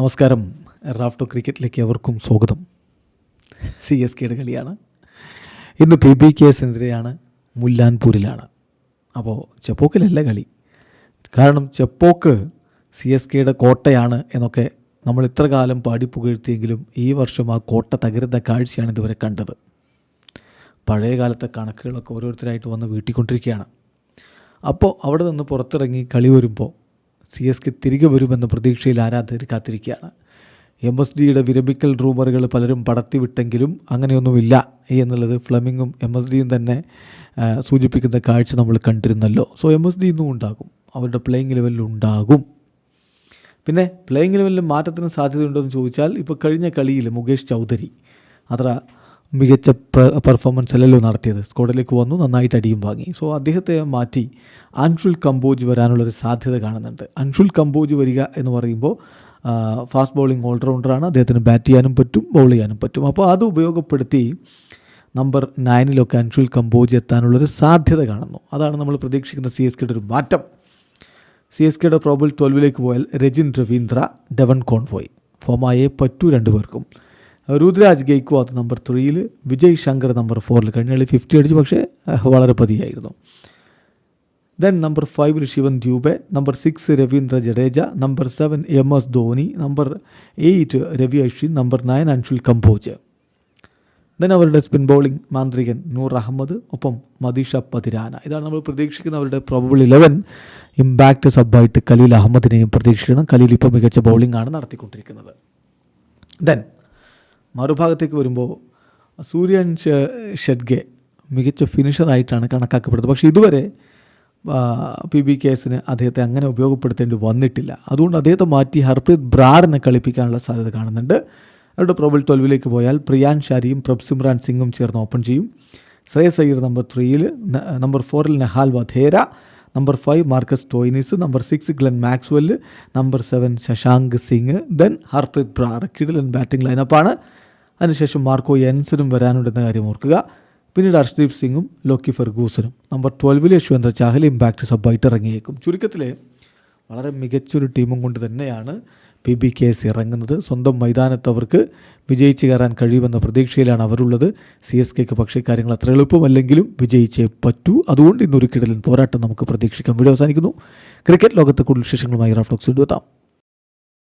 നമസ്കാരം. റാഫ്റ്റോ ക്രിക്കറ്റിലേക്ക് അവർക്കും സ്വാഗതം. സി എസ് കെയുടെ കളിയാണ്. ഇന്ന് പി ബി കെ എസിനെതിരെയാണ് മുല്ലാൻപൂരിലാണ്. അപ്പോൾ ചെപ്പോക്കിലല്ല കളി. കാരണം ചെപ്പോക്ക് സി എസ് കെയുടെ കോട്ടയാണ് എന്നൊക്കെ നമ്മൾ ഇത്ര കാലം പാടി പുകഴ്ത്തിയെങ്കിലും ഈ വർഷം ആ കോട്ട തകരുന്ന കാഴ്ചയാണ് ഇതുവരെ കണ്ടത്. പഴയ കാലത്തെ കണക്കുകളൊക്കെ ഓരോരുത്തരായിട്ട് വന്ന് വീട്ടിക്കൊണ്ടിരിക്കുകയാണ്. അപ്പോൾ അവിടെ നിന്ന് പുറത്തിറങ്ങി കളി വരുമ്പോൾ സി എസ് കെ തിരികെ വരുമെന്ന പ്രതീക്ഷയിൽ ആരാധകർ കാത്തിരിക്കുകയാണ് എം എസ് ഡിയുടെ വിരമിക്കൽ റൂമറുകൾ പലരും പടത്തിവിട്ടെങ്കിലും അങ്ങനെയൊന്നുമില്ല എന്നുള്ളത് ഫ്ലമിങ്ങും എം എസ് ഡിയും തന്നെ സൂചിപ്പിക്കുന്ന കാഴ്ച നമ്മൾ കണ്ടിരുന്നല്ലോ. സോ എം എസ് ഡി ഇന്നും ഉണ്ടാകും. അവരുടെ പ്ലേയിങ് ലെവലിൽ ഉണ്ടാകും. പിന്നെ പ്ലേയിങ് ലെവലിൽ മാറ്റത്തിന് സാധ്യതയുണ്ടോ എന്ന് ചോദിച്ചാൽ ഇപ്പോൾ കഴിഞ്ഞ കളിയിൽ മുകേഷ് ചൗധരി അത്ര മികച്ച പെർഫോമൻസ് അല്ലല്ലോ നടത്തിയത്. സ്കോഡിലേക്ക് വന്നു നന്നായിട്ട് അടിയും വാങ്ങി. സോ അദ്ദേഹത്തെ മാറ്റി അൻഷുൽ കമ്പോജ് വരാനുള്ളൊരു സാധ്യത കാണുന്നുണ്ട്. അൻഷുൽ കമ്പോജ് വരിക എന്ന് പറയുമ്പോൾ ഫാസ്റ്റ് ബൗളിംഗ് ഓൾറൗണ്ടറാണ് അദ്ദേഹത്തിന് ബാറ്റ് ചെയ്യാനും പറ്റും ബൗൾ ചെയ്യാനും പറ്റും. അപ്പോൾ അത് ഉപയോഗപ്പെടുത്തി നമ്പർ നയനിലൊക്കെ അൻഷുൽ കമ്പോജ് എത്താനുള്ളൊരു സാധ്യത കാണുന്നു. അതാണ് നമ്മൾ പ്രതീക്ഷിക്കുന്ന സി എസ് കെയുടെ ഒരു മാറ്റം. സി എസ് കെയുടെ പ്രോബിൾ ട്വൽവിലേക്ക് പോയാൽ രജിൻ രവീന്ദ്ര ഡെവൻ കോൺവോയ്. ഫോമായേ പറ്റൂ രണ്ടുപേർക്കും. രുദ്രാജ് ഗെയ്ക്വാത്ത് നമ്പർ ത്രീയിൽ വിജയ് ശങ്കർ നമ്പർ ഫോറിൽ കഴിഞ്ഞ കളി ഫിഫ്റ്റി അടിച്ചു. പക്ഷേ വളരെ പതിയായിരുന്നു. ദെൻ നമ്പർ ഫൈവിൽ Shivam Dube number six Ravindra Jadeja number seven M S Dhoni number eight Ravi Ashwin number nine Anshul Kamboj. Then അവരുടെ സ്പിൻ ബൗളിംഗ് മാന്ത്രികൻ നൂർ അഹമ്മദ് ഒപ്പം മദീഷ പതിരാന. ഇതാണ് നമ്മൾ പ്രതീക്ഷിക്കുന്ന അവരുടെ പ്രോബബിൾ ഇലവൻ ഇമ്പാക്റ്റ് സബ്ബായിട്ട് കലീൽ അഹമ്മദിനെയും പ്രതീക്ഷിക്കണം. കലീൽ ഇപ്പോൾ മികച്ച ബൗളിംഗ് ആണ് നടത്തിക്കൊണ്ടിരിക്കുന്നത്. ദെൻ മറുഭാഗത്തേക്ക് വരുമ്പോൾ സൂര്യൻ ഷെഡ്ഗെ മികച്ച ഫിനിഷറായിട്ടാണ് കണക്കാക്കപ്പെടുന്നത്. പക്ഷേ ഇതുവരെ പി ബി കേസിന് അദ്ദേഹത്തെ അങ്ങനെ ഉപയോഗപ്പെടുത്തേണ്ടി വന്നിട്ടില്ല. അതുകൊണ്ട് അദ്ദേഹത്തെ മാറ്റി ഹർപ്രീത് ബ്രാറിനെ കളിപ്പിക്കാനുള്ള സാധ്യത കാണുന്നുണ്ട്. അവരുടെ പ്രോബിൾ ട്വൽവിലേക്ക് പോയാൽ പ്രിയാൻ ഷാരിയും പ്രബ്സിമ്രാൻ സിംഗും ചേർന്ന് ഓപ്പൺ ചെയ്യും. ശ്രേയസ് അയ്യർ നമ്പർ ത്രീയിൽ നമ്പർ ഫോറിൽ Nehal Wadhera number five Marcus Stoinis number six Glenn Maxwell number seven Shashank Singh then Harpreet Brar കിഡിലൻ ബാറ്റിംഗ് ലൈനപ്പാണ് അതിനുശേഷം മാർക്കോ യെൻസനും വരാനുണ്ടെന്ന കാര്യം ഓർക്കുക. പിന്നീട് ഹർഷ്ദീപ് സിംഗും ലോക്കി ഫെർഗൂസനും. നമ്പർ ട്വൽവിലെ യശ്വന്ത്ര ചാഹൽ ഇമ്പാക്റ്റ് സബ്ബായിട്ട് ഇറങ്ങിയേക്കും ചുരുക്കത്തിൽ വളരെ മികച്ചൊരു ടീമും കൊണ്ട് തന്നെയാണ് പി ബി കെ എസ് ഇറങ്ങുന്നത്. സ്വന്തം മൈതാനത്ത് അവർക്ക് വിജയിച്ച് കയറാൻ കഴിയുമെന്ന പ്രതീക്ഷയിലാണ് അവരുള്ളത്. സി എസ് കെക്ക് പക്ഷേ കാര്യങ്ങൾ അത്ര എളുപ്പമല്ലെങ്കിലും വിജയിച്ചേ പറ്റൂ. അതുകൊണ്ട് ഇന്നൊരു കിടലിൽ പോരാട്ടം നമുക്ക് പ്രതീക്ഷിക്കാം. വീഡിയോ അവസാനിക്കുന്നു. ക്രിക്കറ്റ് ലോകത്തെ കൂടുതൽ വിശേഷങ്ങളുമായി റാഫ്റ്റോക്സ് എത്താം.